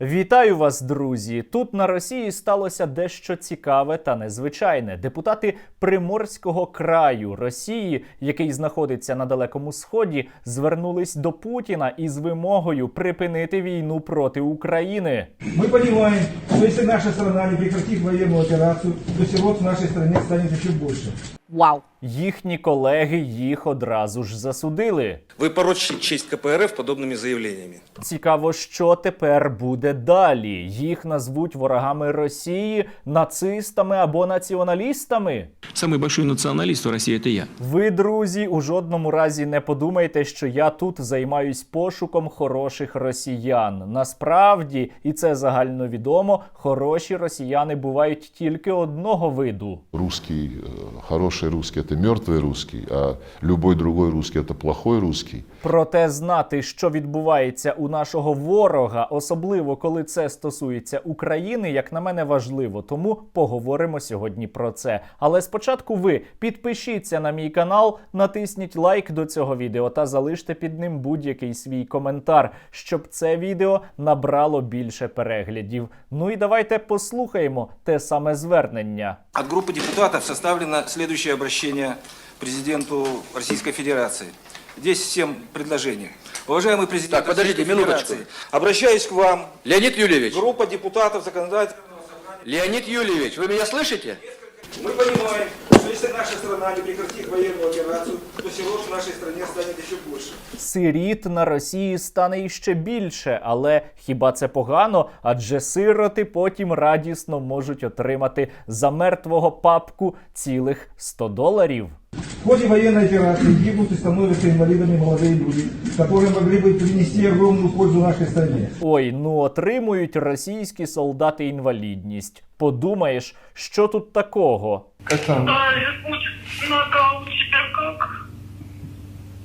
Вітаю вас, друзі! Тут на Росії сталося дещо цікаве та незвичайне. Депутати Приморського краю Росії, який знаходиться на далекому сході, звернулись до Путіна із вимогою припинити війну проти України. Мы понимаем, что если наша страна не прекратит военную операцию, то сирот в нашей стране станет еще больше. Вау. Їхні колеги їх одразу ж засудили. Вы порочите честь КПРФ подобными заявлениями. Цікаво, що тепер буде далі. Їх назвуть ворогами Росії, нацистами або націоналістами. Самый большой националист в России это я. Ви, друзі, у жодному разі не подумайте, що я тут займаюсь пошуком хороших росіян. Насправді, і це загальновідомо, хороші росіяни бувають тільки одного виду. Русский, э, хороший русский – это мертвый русский, а любой другой русский – это плохой русский. Проте знати, що відбувається у нашого ворога, особливо коли це стосується України, як на мене важливо. Тому поговоримо сьогодні про це. Але спочатку ви підпишіться на мій канал, натисніть лайк до цього відео та залиште під ним будь-який свій коментар, щоб це відео набрало більше переглядів. Ну і давайте послухаємо те саме звернення. От группы депутатов составлено следующее обращение президенту Российской Федерации. Здесь всем предложение. Уважаемый президент Так, подождите, Российской минуточку. Федерации, обращаюсь к вам, Леонид Юльевич, группа депутатов законодательного Леонид Юльевич, вы меня слышите? Мы понимаем, если наша страна не прекратит военную операцию, то сирот в нашей стране станет еще больше. Сиріт на Росії стане іще більше, але хіба це погано? Адже сироти потім радісно можуть отримати за мертвого папку цілих 100 доларів. В ходе военной операции гибнут и становятся инвалидами молодые люди, которые могли бы принести огромную пользу нашей стране. Ой, ну отримують російські солдати інвалідність. Подумаєш, що тут такого?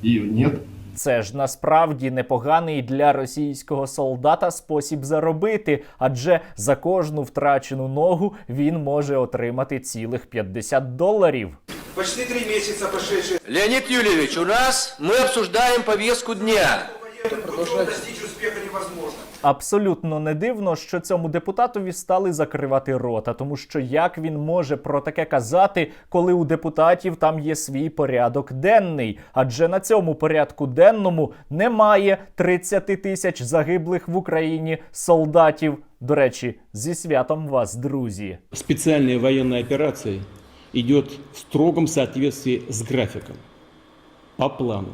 Нет. Це ж насправді непоганий для російського солдата спосіб заробити, адже за кожну втрачену ногу він може отримати цілих 50 доларів. Почти три месяца прошедшие Леонид Юльевич, у нас мы обсуждаем повестку дня. невозможно. Абсолютно не дивно, що цьому депутатові стали закривати рота, тому що як він може про таке казати, коли у депутатів там є свій порядок денний? Адже на цьому порядку денному немає 30 тисяч загиблих в Україні солдатів. До речі, зі святом вас, друзі. специальная военная операция идет в строгом соответствии с графиком, по плану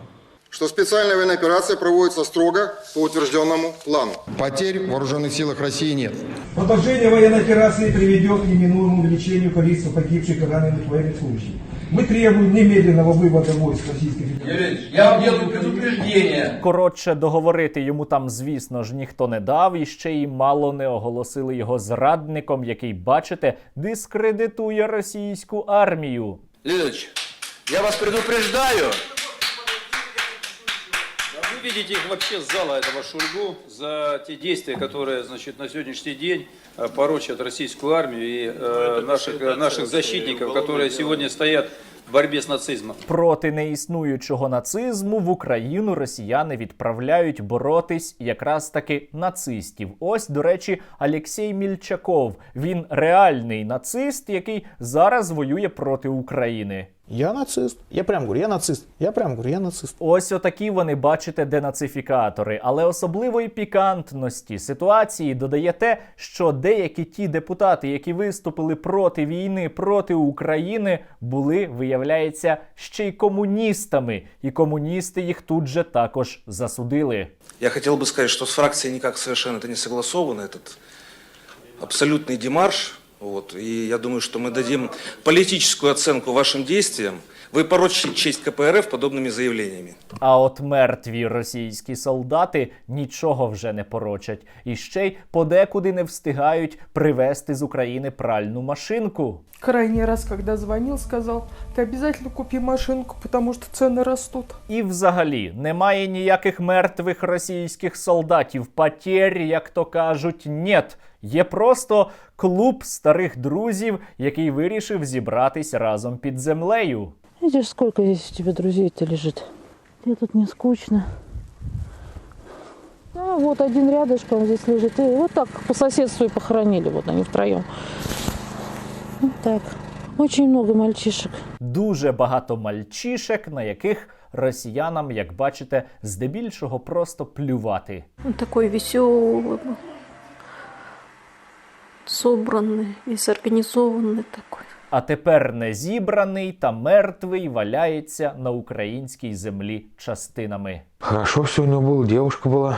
что специальная военная операция проводится строго по утвержденному плану. Потерь в вооруженных силах России нет. Продолжение военной операции приведет к неминуемому увеличению количества погибших и раненых военнослужащих. Мы требуем немедленного вывода войск Российской Федерации. Я вам делаю предупреждение. Коротше, договорити йому там, звісно ж, ніхто не дав, і ще й мало не оголосили його зрадником, який, бачите, дискредитує російську армію. Леонидович, я вас предупреждаю. Вы видите их вообще с зала этого Шульгу за те действия, которые, значит, на сегодняшний день э, порочат российскую армию и э, наших, э, наших защитников, которые сегодня стоят в борьбе с нацизмом. Проти неіснуючого нацизму в Україну росіяни відправляють боротись якраз таки нацистів. Ось, до речі, Алексій Мільчаков. Він реальний нацист, який зараз воює проти України. Я нацист. Я прям говорю, я нацист. Я прям говорю, я нацист. Ось отакі вони бачите денацифікатори. Але особливої пікантності ситуації додає те, що деякі ті депутати, які виступили проти війни проти України, були, виявляється, ще й комуністами, і комуністи їх тут же також засудили. Я хотел бы сказать, что с фракцией никак совершенно это не согласовано, этот абсолютный демарш. Вот, и я думаю, что мы дадим политическую оценку вашим действиям. Вы порочите честь КПРФ подобными заявлениями. А от мертві російські солдати нічого вже не порочать і ще й подекуди не встигають привезти з України пральну машинку. Крайний раз, когда звонил, сказал, ты обязательно купи машинку, потому что цены растут. І взагалі немає ніяких мертвих російських солдатів. Потерь, як то кажуть, нет. Є просто клуб старих друзів, який вирішив зібратись разом під землею. Видишь, сколько здесь у тебя друзей-то лежит? Тебе тут не скучно. А вот один рядышком здесь лежит. И вот так по соседству и похоронили. Вот они втроем. Вот так. Очень много мальчишек. Дуже багато мальчишек, на яких росіянам, як бачите, здебільшого просто плювати. Он такой веселый был. Собранный, весь организованный такой. А тепер не зібраний та мертвий валяється на українській землі частинами. Хорошо все у него было, девушка была.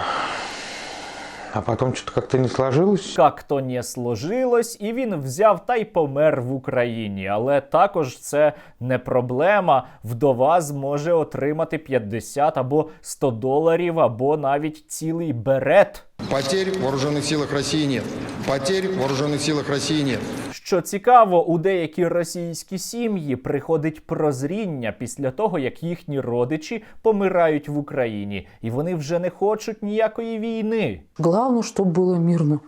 А потом что-то как-то не сложилось. Як то не сложилось, і він взяв та й помер в Україні. Але також це не проблема. Вдова зможе отримати 50 або 100 доларів, або навіть цілий берет. Потерь в вооруженных силах России нет. Потерь в вооруженных силах России нет. Що цікаво, у деякі російські сім'ї приходить прозріння після того, як їхні родичі помирають в Україні, і вони вже не хочуть ніякої війни. Главное, чтобы было мирно.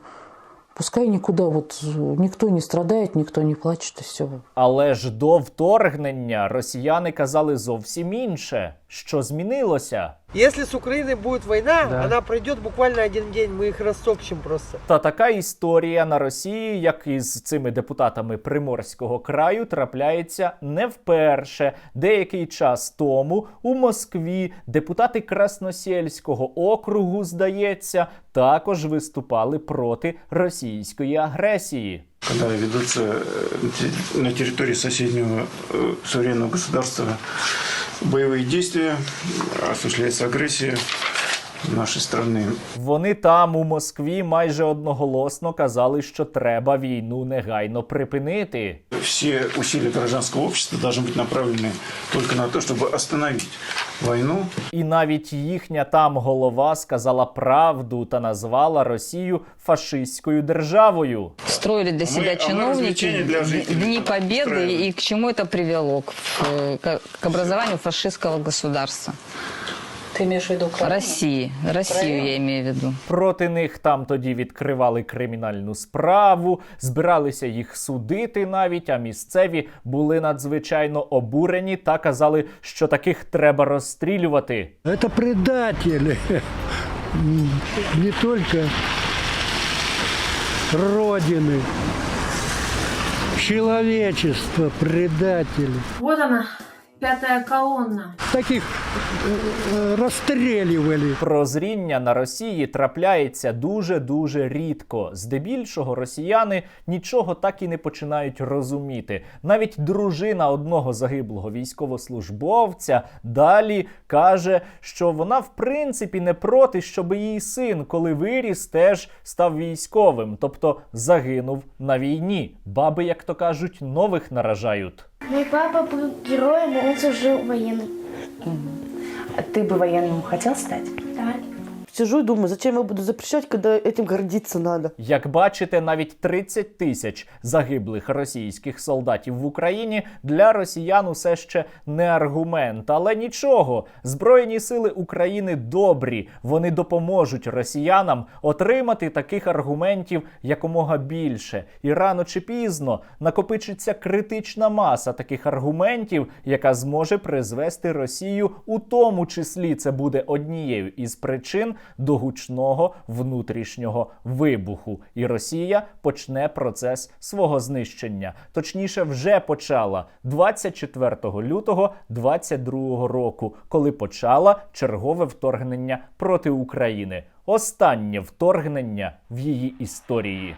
Пускай никуда вот э, никто не страдает, никто не плачет и все. Але ж до вторгнення росіяни казали зовсім інше. Що змінилося? Если с Украиной будет война, она пройдет буквально один день, мы их растопчем просто. Та така історія на Росії, як і з цими депутатами Приморського краю, трапляється не вперше. Деякий час тому у Москві депутати Красносільського округу, здається, також виступали проти російської агресії. Когда ведутся э, те- на территории соседнего э, суверенного государства боевые действия, осуществляется агрессия нашей страны. Вони там у Москві майже одноголосно казали, що треба війну негайно припинити. Все усилия гражданского общества должны быть направлены только на то, чтобы остановить войну. І навіть їхня там голова сказала правду та назвала Росію фашистською державою. Строили для себя Мы- а мы чиновники развлечения для жителей Дни Победы устраиваем. и к чему это привело? К, э, к- к образованию фашистского государства. Ты имеешь в виду России. Россию я имею в виду. Проти них там тоді відкривали кримінальну справу, збиралися їх судити навіть. А місцеві були надзвичайно обурені та казали, що таких треба розстрілювати. Это предатели. Не только Родины. Человечество, предатели. Вот она, пятая колонна. Таких расстреливали. Прозріння на Росії трапляється дуже дуже рідко. Здебільшого росіяни нічого так і не починають розуміти. Навіть дружина одного загиблого військовослужбовця далі каже, що вона в принципі не проти, щоб її син, коли виріс, теж став військовим, тобто загинув на війні. Баби, як то кажуть, нових наражають. Мой папа был героем, он служил военным. А ты бы военным хотел стать? Да. Сижу и думаю, зачем я буду запрещать, когда этим гордиться надо. Як бачите, навіть 30 тисяч загиблих російських солдатів в Україні для росіян усе ще не аргумент. Але нічого, збройні сили України добрі. Вони допоможуть росіянам отримати таких аргументів якомога більше. І рано чи пізно накопичиться критична маса таких аргументів, яка зможе призвести Росію, у тому числі це буде однією із причин до гучного внутрішнього вибуху, і Росія почне процес свого знищення. Точніше, вже почала 24 лютого 22 року, коли почала чергове вторгнення проти України. Останнє вторгнення в її історії.